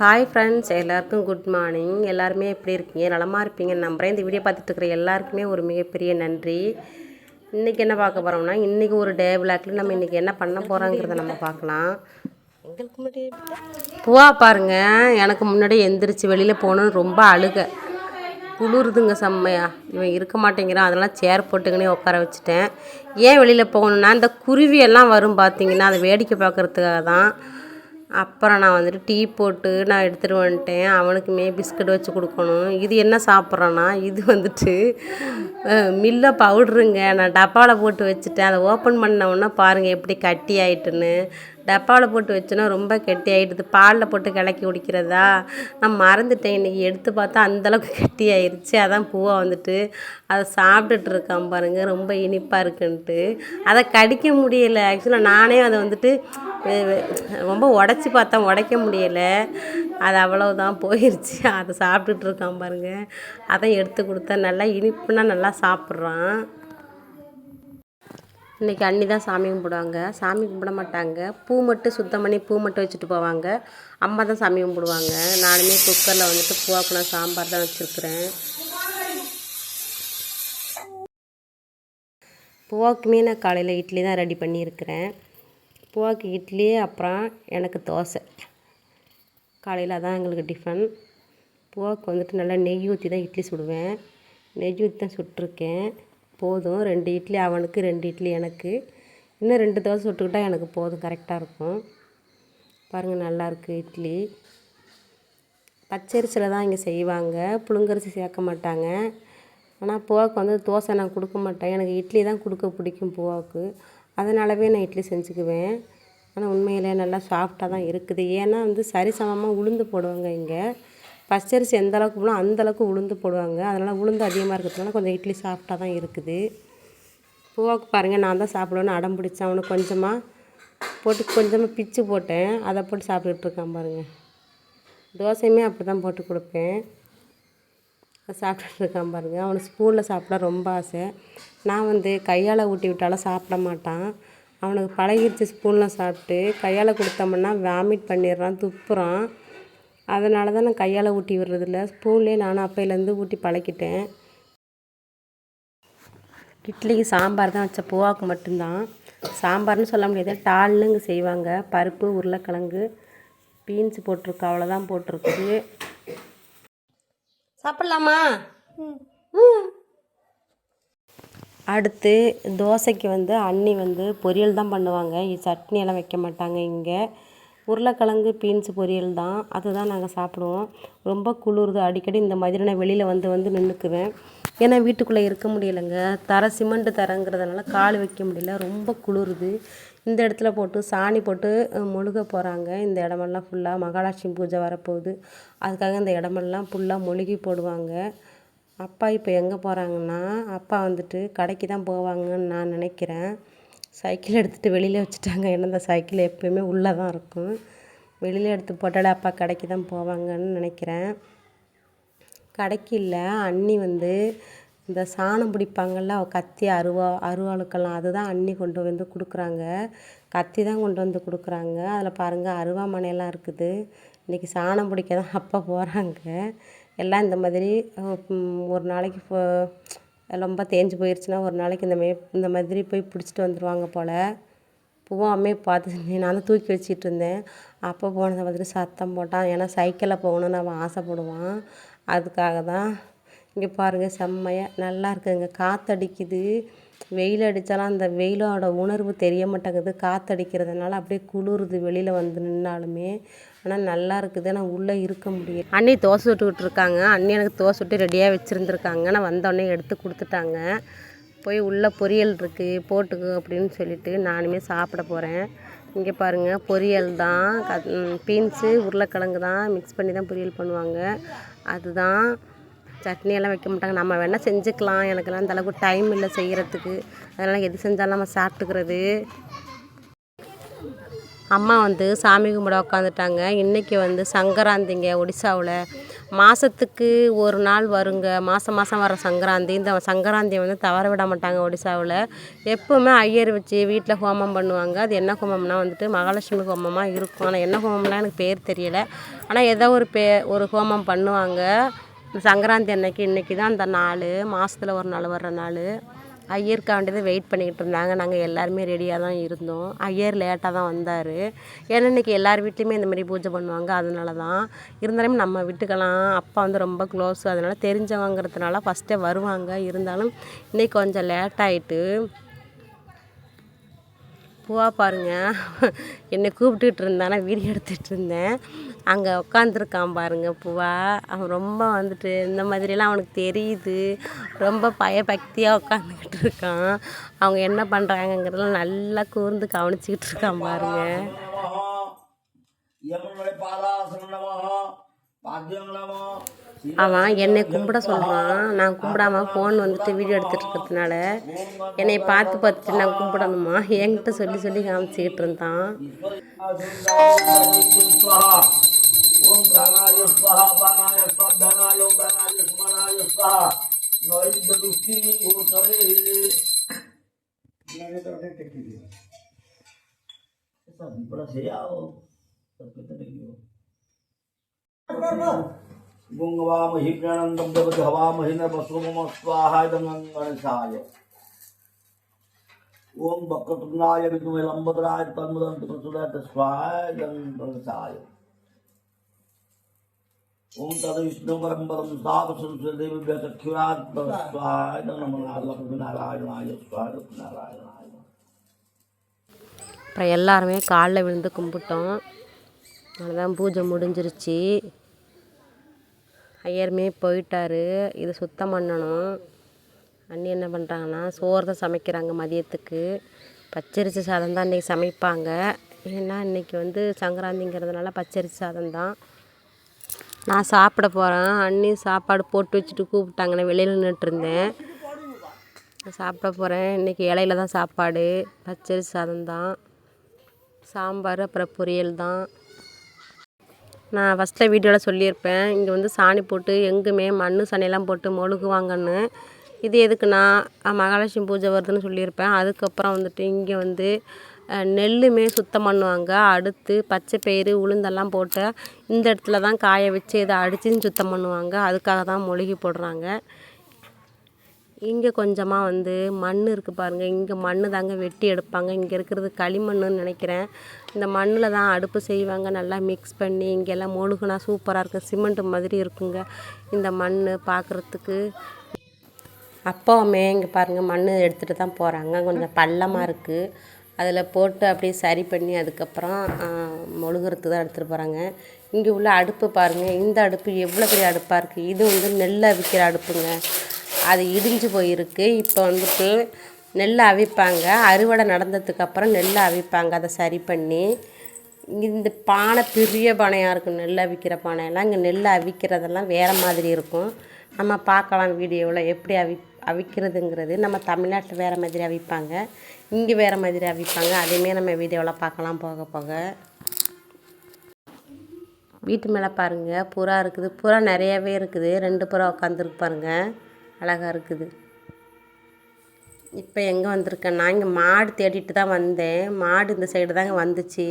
Hi friends எல்லாருக்கும் good morning எல்லாருமே எப்படி இருக்கீங்க? நலமாக இருப்பீங்கன்னு நம்புறேன். இந்த வீடியோ பார்த்துட்டு இருக்கிற எல்லாருக்குமே ஒரு மிகப்பெரிய நன்றி. இன்றைக்கி என்ன பார்க்க போகிறோம்னா இன்றைக்கி ஒரு டே விளாக்ல நம்ம இன்றைக்கி என்ன பண்ண போகிறோங்கிறத நம்ம பார்க்கலாம். பூவா பாருங்க. எனக்கு முன்னாடி எந்திரிச்சு வெளியில் போகணுன்னு ரொம்ப அழுக. குளிருதுங்க செம்மையா. இவன் இருக்க மாட்டேங்கிறான். அதெல்லாம் சேர் போட்டுக்கினே உட்கார வச்சுட்டேன். ஏன் வெளியில் போகணுன்னா இந்த குருவி எல்லாம் வரும் பார்த்தீங்கன்னா அதை வேடிக்கை பார்க்குறதுக்காக தான் அப்புறம் நான் வந்துட்டு டீ போட்டு நான் எடுத்துகிட்டு வந்துட்டேன். அவனுக்குமே பிஸ்கட் வச்சு கொடுக்கணும். இது என்ன சாப்பிட்றான்னா இது வந்துட்டு மில்லை மில்ல பவுட்ருங்க. நான் டப்பாவில் போட்டு வச்சுட்டேன். அதை ஓப்பன் பண்ண உடனே பாருங்கள் எப்படி கட்டி ஆயிட்டுன்னு. டப்பாவில் போட்டு வச்சோன்னா ரொம்ப கெட்டி ஆகிடுது பாலில் போட்டு கிளக்கி குடிக்கிறதா? நான் மறந்துட்டேன். இன்றைக்கி எடுத்து பார்த்தா அந்தளவுக்கு கெட்டி ஆயிடுச்சு அதான் பூவை வந்துட்டு அதை சாப்பிட்டுட்டு இருக்கான் பாருங்க. ரொம்ப இனிப்பாக இருக்குன்ட்டு. அதை கடிக்க முடியலை. ஆக்சுவலாக நானே அதை வந்துட்டு ரொம்ப உடச்சி பார்த்தேன் உடைக்க முடியலை. அது அவ்வளவுதான் போயிடுச்சு அதை சாப்பிட்டுட்டு இருக்கான் பாருங்கள் அதை எடுத்து கொடுத்தா நல்லா இனிப்புனா நல்லா சாப்பிட்றான். இன்றைக்கி அண்ணி தான் சாமி கும்பிடுவாங்க. சாமி கும்பிட மாட்டாங்க. பூ மட்டும் சுத்தம் பண்ணி பூ மட்டும் வச்சுட்டு போவாங்க. அம்மா தான் சாமி கும்பிடுவாங்க. நானுமே குக்கரில் வந்துட்டு பூவாக்குளம் சாம்பார் தான் வச்சுருக்குறேன். பூவாக்குமே நான் காலையில் இட்லி தான் ரெடி பண்ணியிருக்கிறேன். பூவாக்கு இட்லி அப்புறம் எனக்கு தோசை. காலையில் அதான் எங்களுக்கு டிஃபன். பூவாக்கு வந்துட்டு நல்லா நெய் ஊற்றி தான் இட்லி சுடுவேன். நெய் ஊற்றி தான் சுட்டிருக்கேன். போதும். ரெண்டு இட்லி அவனுக்கு ரெண்டு இட்லி எனக்கு. இன்னும் ரெண்டு தோசை சுட்டுக்கிட்டால் எனக்கு போதும். கரெக்டாக இருக்கும். பாருங்கள் நல்லாயிருக்கு இட்லி. பச்சரிசியில் தான் இங்கே செய்வாங்க. புழுங்கரிசி சேர்க்க மாட்டாங்க. ஆனால் பூவாக்கு வந்து தோசை நான் கொடுக்க மாட்டேன். எனக்கு இட்லி தான் கொடுக்க பிடிக்கும் பூவாவுக்கு அதனாலவே நான் இட்லி செஞ்சுக்குவேன். ஆனால் உண்மையிலே நல்லா சாஃப்டாக தான் இருக்குது. ஏன்னா வந்து சரிசமமாக உளுந்து போடுவாங்க இங்கே. பச்சரிசி எந்த அளவுக்கு போடணும் அந்த அளவுக்கு உளுந்து போடுவாங்க. அதனால் உளுந்து அதிகமாக இருக்கிறதுனால கொஞ்சம் இட்லி சாஃப்டாக தான் இருக்குது. பூவாக்கு பாருங்கள் நான் தான் சாப்பிடுவேன்னு அடம் பிடிச்சேன் அவனுக்கு கொஞ்சமாக போட்டு கொஞ்சமாக பிச்சு போட்டேன். அதை போட்டு சாப்பிட்டுட்டு இருக்கான் பாருங்கள் தோசையுமே அப்படி தான் போட்டு கொடுப்பேன். சாப்பிட்டுட்டு இருக்கான் பாருங்கள் அவனுக்கு ஸ்பூனில் சாப்பிட ரொம்ப ஆசை. நான் வந்து கையால் ஊட்டி விட்டாலும் சாப்பிட மாட்டான். அவனுக்கு பழகிடுச்சு ஸ்பூனில் சாப்பிட்டு. கையால் கொடுத்தோம்னா வாமிட் பண்ணிடுறான் துப்புறான். அதனால தான் நான் கையால் ஊட்டி விடுறதில்ல. ஸ்பூன்லேயே நானும் அப்பையிலேருந்து ஊட்டி பழக்கிட்டேன் இட்லிக்கு சாம்பார் தான் வச்ச பூவாக்கு மட்டும்தான். சாம்பார்னு சொல்ல முடியாது. டால்னுங்க செய்வாங்க. பருப்பு உருளைக்கிழங்கு பீன்ஸ் போட்டிருக்கு. அவ்வளோதான் போட்டிருக்குது சாப்பிட்லாமா? அடுத்து தோசைக்கு வந்து அண்ணி வந்து பொரியல் தான் பண்ணுவாங்க. இ- சட்னி எல்லாம் வைக்க மாட்டாங்க இங்கே. உருளைக்கிழங்கு பீன்ஸ் பொரியல் தான். அதுதான் நாங்கள் சாப்பிடுவோம். ரொம்ப குளிருது. அடிக்கடி இந்த மாதிரி நான் வெளியில் வந்து வந்து நின்றுக்குவேன் ஏன்னா வீட்டுக்குள்ளே இருக்க முடியலைங்க. தர சிமெண்ட் தரங்கிறதுனால கால் வைக்க முடியல. ரொம்ப குளிருது. இந்த இடத்துல போட்டு சாணி போட்டு மொழுக போகிறாங்க இந்த இடமெல்லாம் ஃபுல்லாக மகாலட்சுமி பூஜை வரப்போகுது. அதுக்காக இந்த இடமெல்லாம் ஃபுல்லாக மொழுகி போடுவாங்க. அப்பா இப்போ எங்கே போகிறாங்கன்னா அப்பா வந்துட்டு கடைக்கு தான் போவாங்கன்னு நான் நினைக்கிறேன். சைக்கிள் எடுத்துகிட்டு வெளியில் வச்சுட்டாங்க. ஏன்னா இந்த சைக்கிள் எப்பயுமே உள்ளே தான் இருக்கும். வெளியில் எடுத்து போட்டாலே அப்பா கடைக்கு தான் போவாங்கன்னு நினைக்கிறேன். கடைக்கு இல்லை அண்ணி வந்து இந்த சாணம் பிடிப்பாங்கள்ல கத்தி அருவா அருவாளுக்கெல்லாம் அதுதான் அண்ணி கொண்டு வந்து கொடுக்குறாங்க. கத்தி தான் கொண்டு வந்து கொடுக்குறாங்க. அதில் பாருங்கள் அருவாமனையெல்லாம் இருக்குது. இன்றைக்கி சாணம் பிடிக்க தான் அப்பா போகிறாங்க எல்லாம் இந்த மாதிரி ஒரு நாளைக்கு இப்போ ரொம்ப தேஞ்சு போயிடுச்சுன்னா ஒரு நாளைக்கு இந்த மாரி இந்த மாதிரி போய் பிடிச்சிட்டு வந்துடுவாங்க போல். பூவாமே பார்த்து நான் தான் தூக்கி வச்சிட்டு இருந்தேன். அப்போ போனதை பார்த்துட்டு சத்தம் போட்டான். ஏன்னா சைக்கிளில் போகணுன்னு அவன் ஆசைப்படுவான். அதுக்காக தான் இங்கே பாருங்கள் செம்மையாக நல்லா இருக்குதுங்க காற்றடிக்குது வெயில் அடித்தாலும் அந்த வெயிலோட உணர்வு தெரிய மாட்டேங்குது. காற்றடிக்கிறதுனால அப்படியே குளிருது வெளியில் வந்து நின்னாலுமே. ஆனால் நல்லா இருக்குது. ஆனால் உள்ளே இருக்க முடியும் அண்ணி தோசை சுட்டுக்கிட்டு இருக்காங்க அண்ணி எனக்கு தோசை சுட்டு ரெடியாக வச்சுருந்துருக்காங்க. நான் வந்தோடனே எடுத்து கொடுத்துட்டாங்க. போய் உள்ளே பொரியல் இருக்குது போட்டுக்கு அப்படின்னு சொல்லிட்டு நானுமே சாப்பிட போகிறேன் இங்கே பாருங்கள் பொரியல் தான். பீன்ஸு உருளைக்கிழங்கு தான். மிக்ஸ் பண்ணி தான் பொரியல் பண்ணுவாங்க. அதுதான் சட்னியெல்லாம் வைக்க மாட்டாங்க. நம்ம வேணால் செஞ்சுக்கலாம். எனக்கெல்லாம் அந்தளவுக்கு டைம் இல்லை செய்கிறதுக்கு அதனால் எது செஞ்சாலும் நம்ம சாப்பிட்டுக்கிறது. அம்மா வந்து சாமி கும்பிட உட்காந்துட்டாங்க இன்றைக்கி வந்து சங்கராந்திங்க ஒடிசாவில். மாதத்துக்கு ஒரு நாள் வருங்க. மாதம் மாதம் வர சங்கராந்தி. இந்த சங்கராந்தியை வந்து தவற விட மாட்டாங்க ஒடிசாவில். எப்போவுமே ஐயர் வச்சு வீட்டில் ஹோமம் பண்ணுவாங்க. அது என்ன ஹோமம்னா வந்துட்டு மகாலட்சுமி ஹோமமாக இருக்கும். ஆனால் என்ன ஹோமம்லாம் எனக்கு பேர் தெரியலை. ஆனால் ஏதோ ஒரு பே ஒரு ஹோமம் பண்ணுவாங்க. சங்கராந்தி அன்னைக்கு இன்றைக்கி தான் அந்த நாள் மாதத்துல ஒரு நாள் வர்ற நாள். ஐயருக்கா வேண்டியது வெயிட் பண்ணிக்கிட்டு இருந்தாங்க. நாங்கள் எல்லாருமே ரெடியாக தான் இருந்தோம். ஐயர் லேட்டாக தான் வந்தார். ஏன்னா இன்றைக்கி எல்லார் வீட்லேயுமே இந்தமாரி பூஜை பண்ணுவாங்க. அதனால தான் இருந்தாலும் நம்ம வீட்டுக்கெல்லாம் அப்பா வந்து ரொம்ப க்ளோஸ் அதனால் தெரிஞ்சவங்கிறதுனால ஃபஸ்ட்டே வருவாங்க. இருந்தாலும் இன்றைக்கி கொஞ்சம் லேட் ஆகிட்டு பூவா பாருங்க. என்னை கூப்பிட்டுட்டு இருந்தானா வீடியோ எடுத்துகிட்டு இருந்தேன். அங்கே உட்காந்துருக்கான் பாருங்க பூவா. அவன் ரொம்ப வந்துட்டு இந்த மாதிரிலாம் அவனுக்கு தெரியுது. ரொம்ப பயபக்தியாக உட்காந்துக்கிட்டு இருக்கான். அவங்க என்ன பண்ணுறாங்கங்கிறதெல்லாம் நல்லா கூர்ந்து கவனிச்சிக்கிட்டு இருக்கான் பாருங்க. பாதாசனம் நமோ பாத்தியம் நமோ அவன் என்னை கும்பிட சொல்கிறான் நான் கும்பிடாம ஃபோன் வந்துட்டு வீடியோ எடுத்துட்டு இருக்கிறதுனால என்னை பார்த்து பார்த்துட்டு நான் கும்பிடணுமா என்கிட்ட சொல்லி சொல்லி காமிச்சிக்கிட்டு இருந்தான் ஓம் பிராணாய ஸ்வஹா பானாய ஸ்வத்தனாய ஓம் பிராணாய ஸ்மனாய ஸ்வஹா நோய்ந்த துஷ்டி பூத்தரே सब बड़ा सही आओ सब कितने की हो गुंगवामहि प्रणन्दं जगति हवामहि न वसुमम स्वाहा इदं गणेशाय ॐ वक्रतुण्डाय विद्महे लम्बोदराय तन्मुदन्ति प्रचोदयात् स्वाहा इदं गणेशाय ॐ तद्विष्णु परं पदं स्थापसंस्कृदेव्यः चक्षुरात् स्वाहा इदं नमः लक्ष्मीनारायणाय स्वाहा लक्ष्मीनारायणाय அப்புறம் எல்லாருமே காலில் விழுந்து கும்பிட்டோம் அவ்வளோதான் பூஜை முடிஞ்சிருச்சு ஐயருமே போயிட்டாரு. இது சுத்தம் பண்ணணும். அண்ணி என்ன பண்ணுறாங்கன்னா சோறு தான் சமைக்கிறாங்க மதியத்துக்கு. பச்சரிசி சாதம் தான் இன்றைக்கி சமைப்பாங்க. ஏன்னா இன்றைக்கி வந்து சங்கராந்திங்கிறதுனால பச்சரிசி சாதம் தான். நான் சாப்பிட போகிறேன் அண்ணி சாப்பாடு போட்டு வச்சுட்டு கூப்பிட்டாங்க நான் வெளியில் நின்றுட்டுருந்தேன் நான் சாப்பிட போகிறேன் இன்றைக்கி இலையில தான் சாப்பாடு. பச்சரிசி சாதம் தான். சாம்பார் அப்புறம் பொரியல் தான். நான் ஃபஸ்ட்டில் வீடியோவில் சொல்லியிருப்பேன். இங்கே வந்து சாணி போட்டு எங்குமே மண் சனையெல்லாம் போட்டு மொழுகுவாங்கன்னு. இது எதுக்குன்னா நான் மகாலட்சுமி பூஜை வருதுன்னு சொல்லியிருப்பேன். அதுக்கப்புறம் வந்துட்டு இங்கே வந்து நெல்லுமே சுத்தம் பண்ணுவாங்க. அடுத்து பச்சை பயிறு உளுந்தெல்லாம் போட்டு இந்த இடத்துல தான் காய வச்சு இதை அடித்து சுத்தம் பண்ணுவாங்க. அதுக்காக தான் மொழுகி போடுறாங்க. இங்கே கொஞ்சமாக வந்து மண் இருக்குது பாருங்கள் இங்கே மண் தாங்க வெட்டி எடுப்பாங்க. இங்கே இருக்கிறது களிமண்ணுன்னு நினைக்கிறேன். இந்த மண்ணில் தான் அடுப்பு செய்வாங்க. நல்லா மிக்ஸ் பண்ணி இங்கெல்லாம் மொழுகுனா சூப்பராக இருக்கும். சிமெண்ட் மாதிரி இருக்குங்க. இந்த மண் பார்க்குறதுக்கு அப்பவுமே இங்கே பாருங்கள் மண் எடுத்துகிட்டு தான் போகிறாங்க கொஞ்சம் பள்ளமாக இருக்குது அதில் போட்டு அப்படியே சரி பண்ணி அதுக்கப்புறம் மொழுகிறதுக்கு தான் எடுத்துகிட்டு போகிறாங்க இங்கே உள்ள அடுப்பு பாருங்கள் இந்த அடுப்பு எவ்வளோ பெரிய அடுப்பாக இருக்குது இது வந்து நெல்லை விற்கிற அடுப்புங்க. அது இடிஞ்சு போயிருக்கு. இப்போ வந்துட்டு நெல் அவிப்பாங்க. அறுவடை நடந்ததுக்கப்புறம் நெல் அவிப்பாங்க. அதை சரி பண்ணி இந்த பானை பெரிய பானையாக இருக்கும். நெல் அவிக்கிற பானையெல்லாம் இங்கே நெல் அவிக்கிறதெல்லாம் வேறு மாதிரி இருக்கும். நம்ம பார்க்கலாம் வீடியோவில் எப்படி அவி அவிக்கிறதுங்கிறது. நம்ம தமிழ்நாட்டில் வேறு மாதிரி அவிப்பாங்க. இங்கே வேறு மாதிரி அவிப்பாங்க. அதையுமே நம்ம வீடியோவில் பார்க்கலாம் போக போக. வீட்டு மேலே பாருங்கள் புறா இருக்குது. புறா நிறையவே இருக்குது. ரெண்டு புறா உட்காந்துருக்கு பாருங்கள் அழகாக இருக்குது. இப்போ எங்கே வந்திருக்கேன்? நான் இங்கே மாடு தேடிட்டு தான் வந்தேன். மாடு இந்த சைடு தாங்க வந்துச்சு.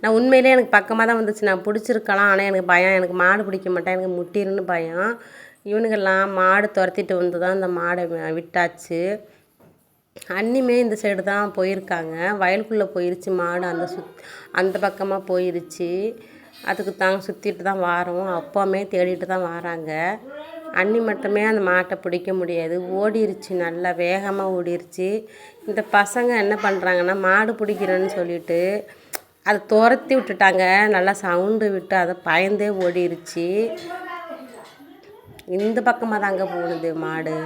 நான் உண்மையிலே எனக்கு பக்கமாக தான் வந்துச்சு. நான் பிடிச்சிருக்கலாம். ஆனால் எனக்கு பயம். எனக்கு மாடு பிடிக்க மாட்டேன். எனக்கு முட்டிருன்னு பயம். இவனுங்கெல்லாம் மாடு துரத்திட்டு வந்து தான் இந்த மாடை விட்டாச்சு. அன்னிமே இந்த சைடு தான் போயிருக்காங்க. வயலுக்குள்ளே போயிருச்சு மாடு. அந்த சுத் அந்த பக்கமாக போயிருச்சு. அதுக்கு தாங்க சுற்றிட்டு தான் வாரோம். அப்பாவுமே தேடிட்டு தான் வராங்க. அண்ணி மட்டுமே அந்த மாட்டை பிடிக்க முடியாது. ஓடிருச்சு நல்லா வேகமாக ஓடிருச்சு. இந்த பசங்க என்ன பண்ணுறாங்கன்னா மாடு பிடிக்கிறேன்னு சொல்லிட்டு அதை துரத்தி விட்டுட்டாங்க. நல்லா சவுண்டு விட்டு அதை பயந்தே ஓடிருச்சு. இந்த பக்கமாக தாங்க போகுது மாடு.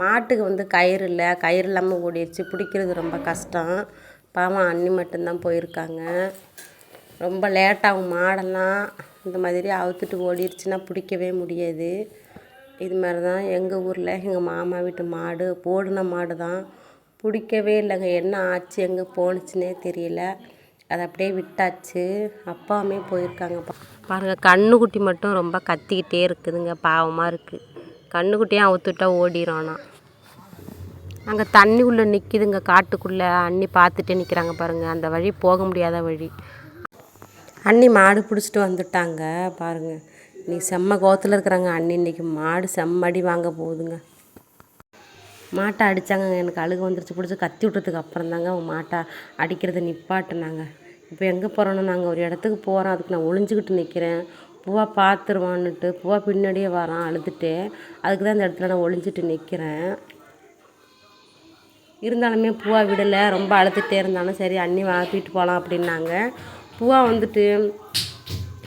மாட்டுக்கு வந்து கயிறு இல்லை. கயிறு இல்லாமல் ஓடிடுச்சு பிடிக்கிறது ரொம்ப கஷ்டம். பாவம் அண்ணி மட்டும்தான் போயிருக்காங்க. ரொம்ப லேட்டாகும் மாடெல்லாம். இந்த மாதிரி அவுத்துட்டு ஓடிடுச்சுன்னா பிடிக்கவே முடியாது. இது மாதிரி தான் எங்கள் ஊரில் எங்கள் மாமா வீட்டு மாடு போடின மாடு தான். பிடிக்கவே இல்லைங்க. என்ன ஆச்சு எங்கே போணுச்சுன்னே தெரியல. அதை அப்படியே விட்டாச்சு. அப்பாவுமே போயிருக்காங்கப்பா பாருங்கள் கண்ணுக்குட்டி மட்டும் ரொம்ப கத்திக்கிட்டே இருக்குதுங்க. பாவமாக இருக்குது கண்ணுக்குட்டியும் அவுத்துட்டா ஓடிடும் அங்கே தண்ணி உள்ளே நிற்கிதுங்க காட்டுக்குள்ளே அண்ணி பார்த்துட்டே நிற்கிறாங்க பாருங்கள் அந்த வழி போக முடியாத வழி. அண்ணி மாடு பிடிச்சிட்டு வந்துட்டாங்க. பாருங்க. இன்னைக்கு செம்ம கோத்தில் இருக்கிறாங்க அண்ணி. இன்னைக்கு மாடு செம்மடி வாங்க போகுதுங்க. மாட்டை அடித்தாங்க எனக்கு அழுகு வந்துருச்சு. பிடிச்சி கத்தி விட்டதுக்கு அப்புறம் தாங்க மாட்டை அடிக்கிறத நிப்பாட்டினாங்க. இப்போ எங்கே போகிறோன்னு நாங்கள் ஒரு இடத்துக்கு போகிறோம் அதுக்கு நான் ஒளிஞ்சுக்கிட்டு நிற்கிறேன் பூவா பார்த்துருவான்னுட்டு பூவா பின்னாடியே வரான் அழுதுட்டு. அதுக்கு தான் இந்த இடத்துல நான் ஒளிஞ்சிட்டு நிற்கிறேன் இருந்தாலுமே பூவா விடலை. ரொம்ப அழுதுகிட்டே இருந்தாலும் சரி அண்ணி வாப்பிட்டு போகலாம் அப்படின்னாங்க. பூவா வந்துட்டு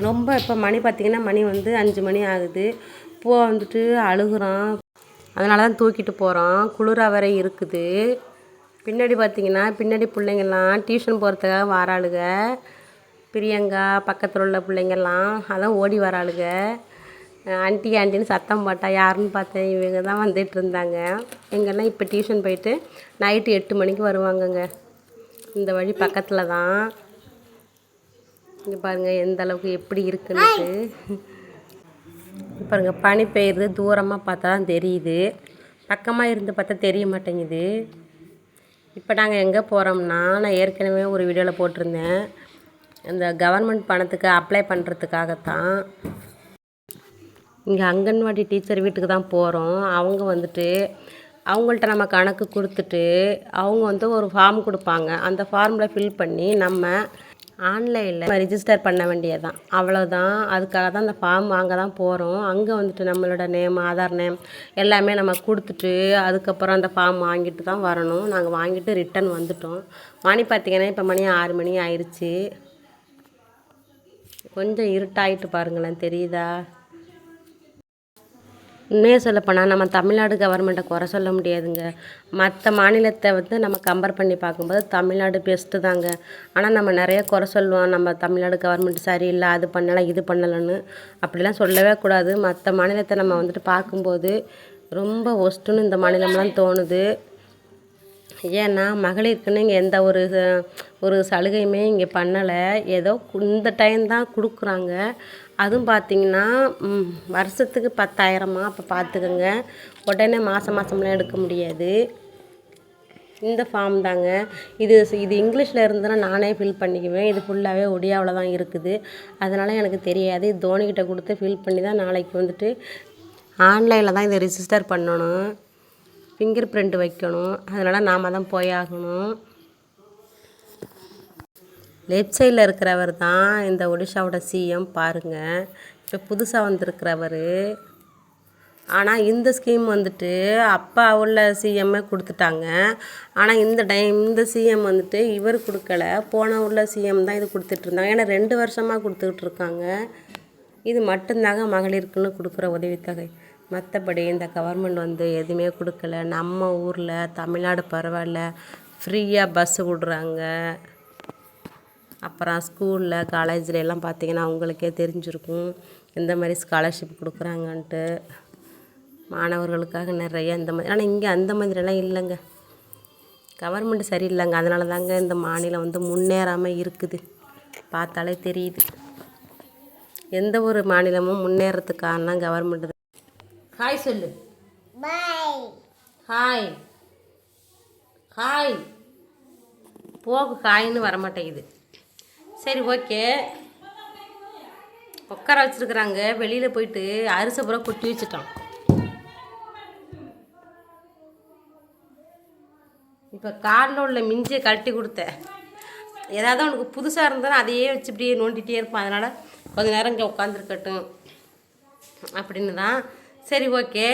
ரொம்ப இப்போ மணி பார்த்திங்கன்னா மணி வந்து அஞ்சு மணி ஆகுது. பூவா வந்துட்டு அழுகுறான். அதனால தான் தூக்கிட்டு போகிறோம் குளிரா வேற இருக்குது. பின்னாடி பார்த்திங்கன்னா பின்னாடி பிள்ளைங்கள்லாம் டியூஷன் போகிறதுக்காக வராளுக. பிரியங்கா பக்கத்தில் உள்ள பிள்ளைங்கள்லாம் அதான் ஓடி வராளுக. ஆண்டி ஆண்டின்னு சத்தம் போட்டா யாருன்னு பார்த்தேன். இவங்க தான் வந்துட்டு இருந்தாங்க. எங்கெல்லாம் இப்போ டியூஷன் போயிட்டு நைட்டு எட்டு மணிக்கு வருவாங்கங்க. இந்த வழி பக்கத்தில் தான். இங்கே பாருங்கள் எந்த அளவுக்கு எப்படி இருக்குன்னு பாருங்க பனி பெய்யுறது தூரமாக பார்த்தா தான் தெரியுது. பக்கமாக இருந்து பார்த்தா தெரிய மாட்டேங்குது. இப்போ நாங்கள் எங்கே போகிறோம்னா நான் ஏற்கனவே ஒரு வீடியோவில் போட்டிருந்தேன். இந்த கவர்மெண்ட் பணத்துக்கு அப்ளை பண்ணுறதுக்காகத்தான் இங்கே அங்கன்வாடி டீச்சர் வீட்டுக்கு தான் போகிறோம் அவங்க வந்துட்டு அவங்கள்ட்ட நம்ம கணக்கு கொடுத்துட்டு அவங்க வந்து ஒரு ஃபார்ம் கொடுப்பாங்க. அந்த ஃபார்மில் ஃபில் பண்ணி நம்ம ஆன்லைனில் ரிஜிஸ்டர் பண்ண வேண்டியதுதான். அவ்வளோதான் அதுக்காக தான் அந்த ஃபார்ம் வாங்க தான் போகிறோம் அங்கே வந்துட்டு நம்மளோட நேம் ஆதார் நேம் எல்லாமே நம்ம கொடுத்துட்டு அதுக்கப்புறம் அந்த ஃபார்ம் வாங்கிட்டு தான் வரணும். நாங்கள் வாங்கிட்டு ரிட்டன் வந்துட்டோம். மணி பார்த்திங்கன்னா இப்போ மணி ஆறு மணி ஆயிடுச்சு கொஞ்சம் இருட்டாயிட்டு பாருங்களேன். தெரியுதா? உண்மையாக சொல்லப்போனால் நம்ம தமிழ்நாடு கவர்மெண்ட்டை குறை சொல்ல முடியாதுங்க. மற்ற மாநிலத்தை வந்து நம்ம கம்பேர் பண்ணி பார்க்கும்போது தமிழ்நாடு பெஸ்ட்டு தாங்க. ஆனால் நம்ம நிறைய குறை சொல்லுவோம். நம்ம தமிழ்நாடு கவர்மெண்ட் சரியில்லை அது பண்ணலை இது பண்ணலைன்னு. அப்படிலாம் சொல்லவே கூடாது. மற்ற மாநிலத்தை நம்ம வந்துட்டு பார்க்கும்போது ரொம்ப ஒஸ்ட்டுன்னு இந்த மாநிலம்லாம் தோணுது. ஏன்னா மகளிருக்குன்னு இங்கே எந்த ஒரு ச- ஒரு சலுகையுமே இங்கே பண்ணலை. ஏதோ கு- இந்த டைம் தான் கொடுக்குறாங்க. அதுவும் பார்த்தீங்கன்னா வருஷத்துக்கு பத்தாயிரமா? அப்போ பார்த்துக்கோங்க உடனே மாதம் மாதம்லாம் எடுக்க முடியாது. இந்த ஃபார்ம் தாங்க. இது இது இங்கிலீஷில் இருந்ததுன்னா நானே ஃபில் பண்ணிக்குவேன். இது ஃபுல்லாகவே ஒடியாவில் தான் இருக்குது. அதனால் எனக்கு தெரியாது. தோனிக்கிட்ட கொடுத்து ஃபில் பண்ணி தான் நாளைக்கு வந்துட்டு ஆன்லைனில் தான் இதை ரிஜிஸ்டர் பண்ணணும். ஃபிங்கர் பிரிண்ட் வைக்கணும். அதனால் நாம் தான் போய் ஆகணும். லெஃப்ட் சைடில் இருக்கிறவர் தான் இந்த ஒடிஷாவோட சிஎம் பாருங்கள் இப்போ புதுசாக வந்திருக்கிறவர். ஆனால் இந்த ஸ்கீம் வந்துட்டு அப்பா உள்ள சிஎம்மே கொடுத்துட்டாங்க. ஆனால் இந்த டைம் இந்த சிஎம் வந்துட்டு இவர் கொடுக்கல. போன உள்ள சிஎம் தான் இது கொடுத்துட்ருந்தாங்க ஏன்னா ரெண்டு வருஷமாக கொடுத்துக்கிட்டு இருக்காங்க. இது மட்டும்தாங்க மகளிருக்குன்னு கொடுக்குற உதவித்தொகை. மற்றபடி இந்த கவர்மெண்ட் வந்து எதுவுமே கொடுக்கல. நம்ம ஊரில் தமிழ்நாடு பரவாயில்ல. ஃப்ரீயாக பஸ்ஸு விடுறாங்க. அப்புறம் ஸ்கூலில் காலேஜில் எல்லாம் பார்த்தீங்கன்னா உங்களுக்கே தெரிஞ்சிருக்கும். இந்த மாதிரி ஸ்காலர்ஷிப் கொடுக்குறாங்கன்ட்டு. மாணவர்களுக்காக நிறைய இந்த மாதிரி ஆனால் இங்கே அந்த மாதிரிலாம் இல்லைங்க. கவர்மெண்ட் சரியில்லைங்க. அதனால தாங்க இந்த மாநிலம் வந்து முன்னேறாமல் இருக்குது. பார்த்தாலே தெரியுது. எந்த ஒரு மாநிலமும் முன்னேறத்துக்கான கவர்மெண்ட் ஹாய் சொல்லு. ஹாய் ஹாய் போகு ஹாய்னு வரமாட்டேங்குது. சரி ஓகே. உட்கார வச்சிருக்கிறாங்க. வெளியில் போயிட்டு அரிசி பூரா கொட்டி வச்சுட்டான். இப்போ காலில் உள்ள மிஞ்சியை கழட்டி கொடுத்தேன் ஏதாவது உனக்கு புதுசாக இருந்தாலும் அதையே வச்சு இப்படியே நோண்டிகிட்டே இருப்பான். அதனால் கொஞ்ச நேரம் இங்கே உட்காந்துருக்கட்டும் அப்படின்னு தான் சரி ஓகே.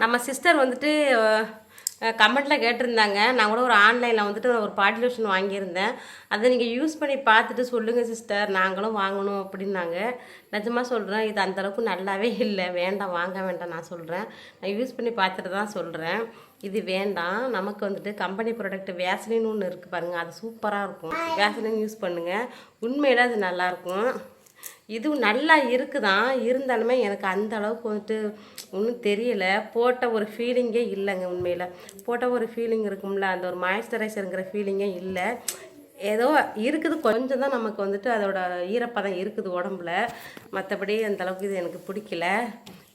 நம்ம சிஸ்டர் வந்துட்டு கமெண்ட்டில் கேட்டிருந்தாங்க. நான் கூட ஒரு ஆன்லைனில் வந்துட்டு ஒரு பாடி லோஷன் வாங்கியிருந்தேன். அதை நீங்கள் யூஸ் பண்ணி பார்த்துட்டு சொல்லுங்கள் சிஸ்டர் நாங்களும் வாங்கணும் அப்படின்னாங்க. நிஜமாக சொல்கிறேன் இது அந்தளவுக்கு நல்லாவே இல்லை. வேண்டாம் வாங்க வேண்டாம் நான் சொல்கிறேன் நான் யூஸ் பண்ணி பார்த்துட்டு தான் சொல்கிறேன் இது வேண்டாம். நமக்கு வந்துட்டு கம்பெனி ப்ராடக்ட் வேசலின்னு ஒன்று இருக்குது பாருங்கள் அது சூப்பராக இருக்கும். வேசலின் யூஸ் பண்ணுங்கள் உண்மையில அது நல்லாயிருக்கும் இது நல்லா இருக்குதான் இருந்தாலுமே எனக்கு அந்த அளவுக்கு வந்துட்டு ஒன்றும் தெரியல. போட்ட ஒரு ஃபீலிங்கே இல்லைங்க உண்மையில். போட்ட ஒரு ஃபீலிங் இருக்கும்ல அந்த ஒரு மாய்ஸ்சரைசருங்கிற ஃபீலிங்கே இல்லை. ஏதோ இருக்குது கொஞ்சம் தான் நமக்கு வந்துட்டு அதோட ஈரப்பதம் இருக்குது உடம்புல. மற்றபடி அந்தளவுக்கு இது எனக்கு பிடிக்கல.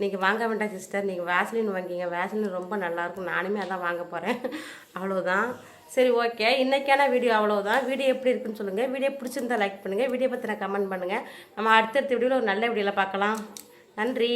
நீங்கள் வாங்க வேண்டாம் சிஸ்டர் நீங்கள் வேஸ்லின் வாங்கிங்க. வேஸ்லின் ரொம்ப நல்லாயிருக்கும் நானுமே அதான் வாங்க போகிறேன் அவ்வளோதான் சரி ஓகே. இன்றைக்கான வீடியோ அவ்வளோதான் வீடியோ எப்படி இருக்குன்னு சொல்லுங்கள் வீடியோ பிடிச்சிருந்தா லைக் பண்ணுங்கள் வீடியோ பற்றின கமெண்ட் பண்ணுங்கள் நம்ம அடுத்தடுத்த வீடியோவில் ஒரு நல்ல வீடியோவில் பார்க்கலாம். நன்றி.